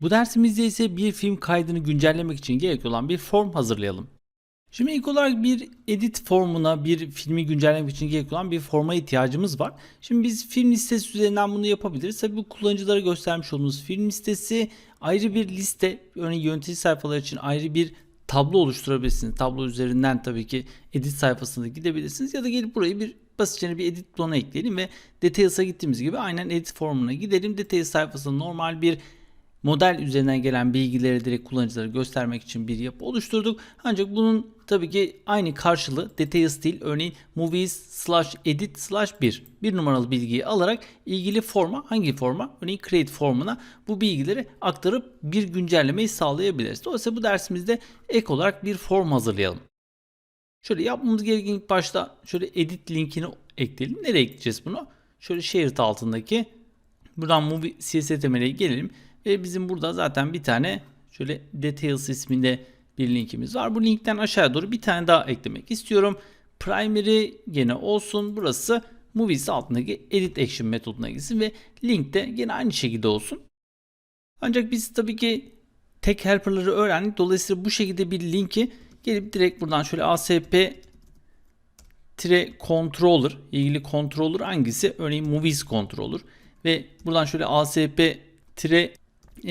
Bu dersimizde ise bir film kaydını güncellemek için gerekli olan bir form hazırlayalım. Şimdi ilk olarak bir edit formuna, bir filmi güncellemek için gerekli olan bir forma ihtiyacımız var. Şimdi biz film listesi üzerinden bunu yapabiliriz. Tabii bu kullanıcılara göstermiş olduğumuz film listesi ayrı bir liste. Örneğin yönetici sayfalar için ayrı bir tablo oluşturabilirsiniz. Tablo üzerinden tabii ki edit sayfasına gidebilirsiniz ya da gelip burayı bir basitçe bir edit butonuna ekleyelim ve Details'a gittiğimiz gibi aynen edit formuna gidelim. Details sayfasında normal bir model üzerinden gelen bilgileri direkt kullanıcılara göstermek için bir yapı oluşturduk. Ancak bunun tabii ki aynı karşılığı details değil. Örneğin movies slash edit slash 1. Bir numaralı bilgiyi alarak ilgili forma hangi forma? Örneğin create formuna bu bilgileri aktarıp bir güncellemeyi sağlayabiliriz. Dolayısıyla bu dersimizde ek olarak bir form hazırlayalım. Şöyle yapmamız gereken ilk başta şöyle edit linkini ekleyelim. Nereye ekleyeceğiz bunu? Şöyle shared altındaki buradan movie CSS gelelim. Ve bizim burada zaten bir tane şöyle details isminde bir linkimiz var. Bu linkten aşağıya doğru bir tane daha eklemek istiyorum. Primary gene olsun. Burası movies altındaki edit action metoduna gitsin ve link de gene aynı şekilde olsun. Ancak biz tabii ki tek helper'ları öğrendik. Dolayısıyla bu şekilde bir linki gelip direkt buradan şöyle ASP tire controller ilgili controller hangisi? Örneğin movies controller ve buradan şöyle ASP tire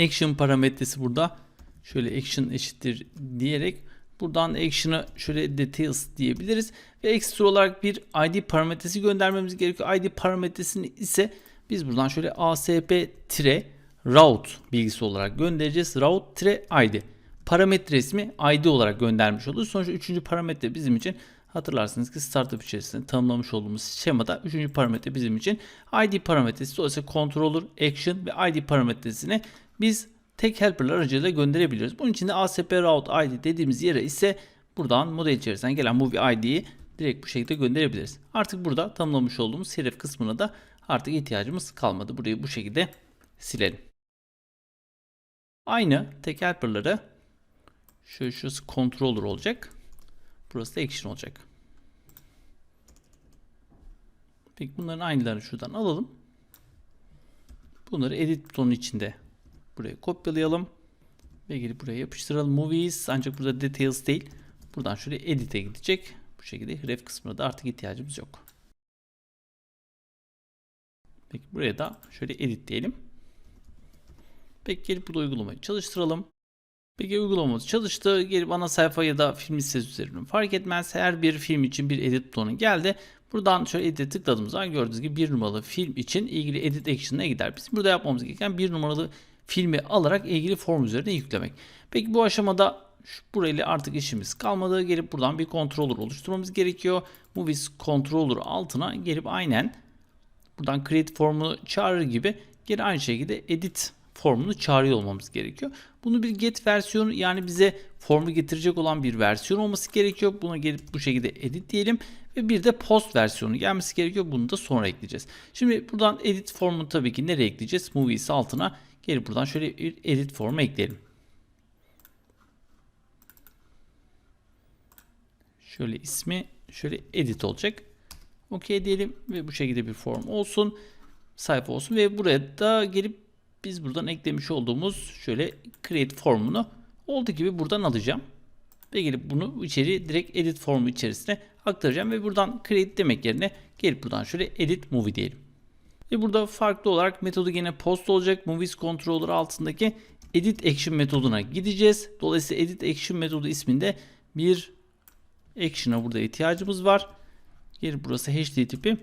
action parametresi burada şöyle action eşittir diyerek buradan action'ı şöyle details diyebiliriz ve ekstra olarak bir ID parametresi göndermemiz gerekiyor. ID parametresini ise biz buradan şöyle ASP tire route bilgisi olarak göndereceğiz. Route tire ID parametre ismi ID olarak göndermiş oluruz. Sonuçta üçüncü parametre bizim için hatırlarsınız ki startup içerisinde tanımlamış olduğumuz şemada üçüncü parametre bizim için ID parametresi dolayısıyla controller, action ve ID parametresini biz tek helper'lar aracılığıyla gönderebiliyoruz. Bunun için de ASP route ID dediğimiz yere ise buradan model içerisinden gelen movie ID'yi direkt bu şekilde gönderebiliriz. Artık burada tanımlamış olduğumuz href kısmına da artık ihtiyacımız kalmadı. Burayı bu şekilde silelim. Aynı tek helper'ları şöyle şurası controller olacak. Burası da action olacak. Peki bunların aynılarını şuradan alalım. Bunları edit butonu içinde buraya kopyalayalım. Ve gelip buraya yapıştıralım. Movies ancak burada details değil. Buradan şöyle edit'e gidecek. Bu şekilde href kısmına da artık ihtiyacımız yok. Peki buraya da şöyle edit diyelim. Peki gelip bu uygulamayı çalıştıralım. Peki uygulamamız çalıştı. Gelip ana sayfa ya da film listesi üzerinden fark etmez. Her bir film için bir edit butonu geldi. Buradan şöyle edit'e tıkladığımız zaman gördüğünüz gibi bir numaralı film için ilgili edit action'a gider. Bizim burada yapmamız gereken bir numaralı filmi alarak ilgili form üzerine yüklemek. Peki bu aşamada burayla artık işimiz kalmadı. Gelip buradan bir controller oluşturmamız gerekiyor. Movies controller altına gelip aynen buradan create formunu çağırır gibi geri aynı şekilde edit formunu çağırıyor olmamız gerekiyor. Bunu bir get versiyonu yani bize formu getirecek olan bir versiyon olması gerekiyor. Buna gelip bu şekilde edit diyelim ve bir de post versiyonu gelmesi gerekiyor. Bunu da sonra ekleyeceğiz. Şimdi buradan edit formunu tabii ki nereye ekleyeceğiz? Movies altına gelip buradan şöyle bir edit formu ekleyelim. Şöyle ismi şöyle edit olacak. OK diyelim ve bu şekilde bir form olsun. Sayfa olsun ve buraya da gelip biz buradan eklemiş olduğumuz şöyle create formunu olduğu gibi buradan alacağım. Ve gelip bunu içeri direkt edit formu içerisine aktaracağım ve buradan create demek yerine gelip buradan şöyle edit movie diyelim. Ve burada farklı olarak metodu yine post olacak. Movies controller altındaki edit action metoduna gideceğiz. Dolayısıyla edit action metodu isminde bir action'a burada ihtiyacımız var. Gelip burası HD tipi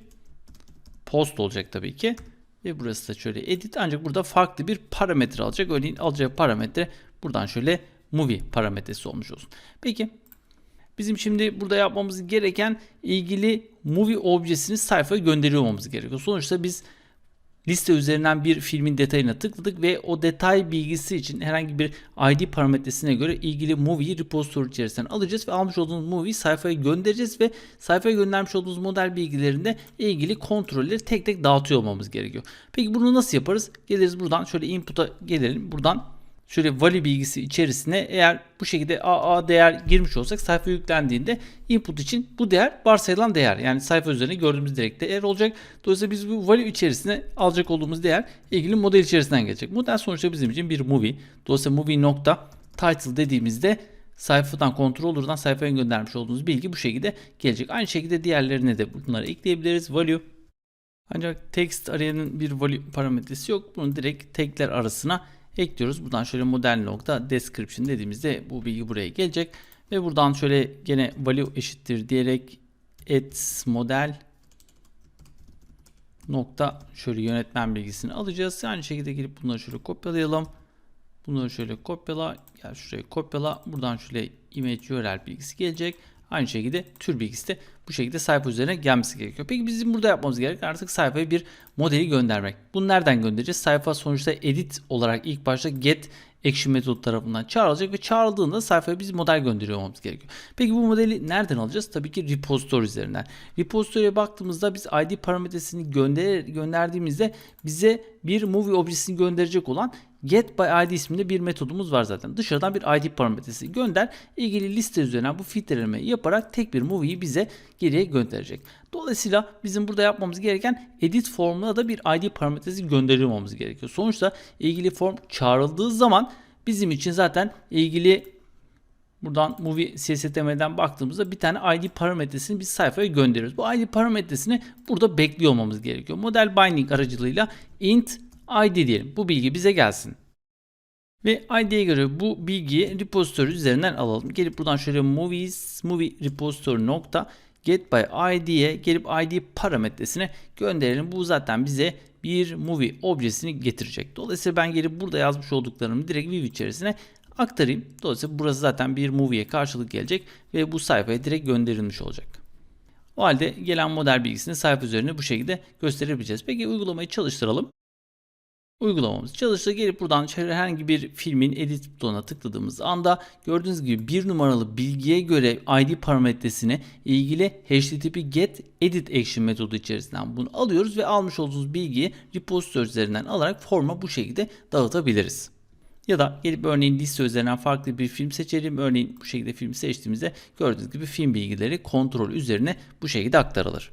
post olacak tabii ki. Ve burası da şöyle edit ancak burada farklı bir parametre alacak. Örneğin alacağı parametre buradan şöyle movie parametresi olmuş olsun. Peki bizim şimdi burada yapmamız gereken ilgili movie objesini sayfaya gönderiyor olmamız gerekiyor. Sonuçta biz liste üzerinden bir filmin detayına tıkladık ve o detay bilgisi için herhangi bir ID parametresine göre ilgili movie'yi repository içerisinden alacağız ve almış olduğumuz movie'yi sayfaya göndereceğiz ve sayfaya göndermiş olduğumuz model bilgilerinde ilgili kontrolleri tek tek dağıtıyor olmamız gerekiyor. Peki bunu nasıl yaparız? Geliriz buradan şöyle input'a gelelim. Buradan şöyle value bilgisi içerisine eğer bu şekilde AA değer girmiş olsak sayfa yüklendiğinde input için bu değer varsayılan değer. Yani sayfa üzerinde gördüğümüz direkt değer olacak. Dolayısıyla biz bu value içerisine alacak olduğumuz değer ilgili model içerisinden gelecek. Model sonuçta bizim için bir movie. Dolayısıyla movie nokta title dediğimizde sayfadan controller'dan sayfaya göndermiş olduğunuz bilgi bu şekilde gelecek. Aynı şekilde diğerlerine de bunları ekleyebiliriz. Value ancak text araya'nın bir value parametresi yok. Bunu direkt tagler arasına ekliyoruz. Buradan şöyle model nokta description dediğimizde bu bilgi buraya gelecek. Ve buradan şöyle gene value eşittir diyerek add model nokta şöyle yönetmen bilgisini alacağız. Aynı şekilde gelip bunları şöyle kopyalayalım. Bunları şöyle kopyala. Gel şuraya kopyala. Buradan şöyle image URL bilgisi gelecek. Aynı şekilde tür bilgisi de bu şekilde sayfa üzerine gelmesi gerekiyor. Peki bizim burada yapmamız gereken artık sayfaya bir modeli göndermek. Bunu nereden göndereceğiz? Sayfa sonuçta edit olarak ilk başta get action metodu tarafından çağrılacak ve çağrıldığında sayfaya biz model gönderiyor olmamız gerekiyor. Peki bu modeli nereden alacağız? Tabii ki repository üzerinden. Repository'e baktığımızda biz ID parametresini gönder gönderdiğimizde bize bir movie objesini gönderecek olan get by id isminde bir metodumuz var zaten. Dışarıdan bir id parametresi gönder. ilgili liste üzerinden bu filtrelemeyi yaparak tek bir movie'yi bize geriye gönderecek. Dolayısıyla bizim burada yapmamız gereken edit formuna da bir id parametresi gönderilmemiz gerekiyor. Sonuçta ilgili form çağrıldığı zaman bizim için zaten ilgili Buradan Movie CSTM'den baktığımızda bir tane ID parametresini biz sayfaya gönderiyoruz. Bu ID parametresini burada bekliyor olmamız gerekiyor. Model binding aracılığıyla int ID diyelim. Bu bilgi bize gelsin. Ve ID'ye göre bu bilgiyi repository üzerinden alalım. Gelip buradan şöyle movies movie repository nokta get by id'ye gelip id parametresine gönderelim. Bu zaten bize bir movie objesini getirecek. Dolayısıyla ben gelip burada yazmış olduklarımı direkt Vue içerisine aktarayım. Dolayısıyla burası zaten bir movie'ye karşılık gelecek ve bu sayfaya direkt gönderilmiş olacak. O halde gelen model bilgisini sayfa üzerine bu şekilde gösterebileceğiz. Peki uygulamayı çalıştıralım. Uygulamamız çalıştı. Gelip buradan herhangi bir filmin edit butonuna tıkladığımız anda gördüğünüz gibi bir numaralı bilgiye göre ID parametresine ilgili HTTP get edit action metodu içerisinden bunu alıyoruz ve almış olduğumuz bilgiyi repository üzerinden alarak forma bu şekilde dağıtabiliriz. Ya da gelip örneğin liste üzerinden farklı bir film seçelim. Örneğin bu şekilde film seçtiğimizde gördüğünüz gibi film bilgileri kontrol üzerine bu şekilde aktarılır.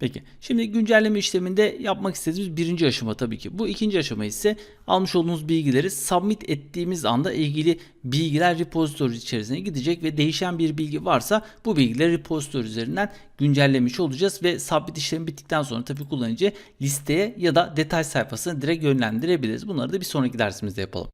Peki şimdi güncelleme işleminde yapmak istediğimiz birinci aşama tabii ki. Bu ikinci aşama ise almış olduğumuz bilgileri submit ettiğimiz anda ilgili bilgiler repository içerisine gidecek ve değişen bir bilgi varsa bu bilgileri repository üzerinden güncellemiş olacağız ve submit işlemi bittikten sonra tabii kullanıcı listeye ya da detay sayfasına direkt yönlendirebiliriz. Bunları da bir sonraki dersimizde yapalım.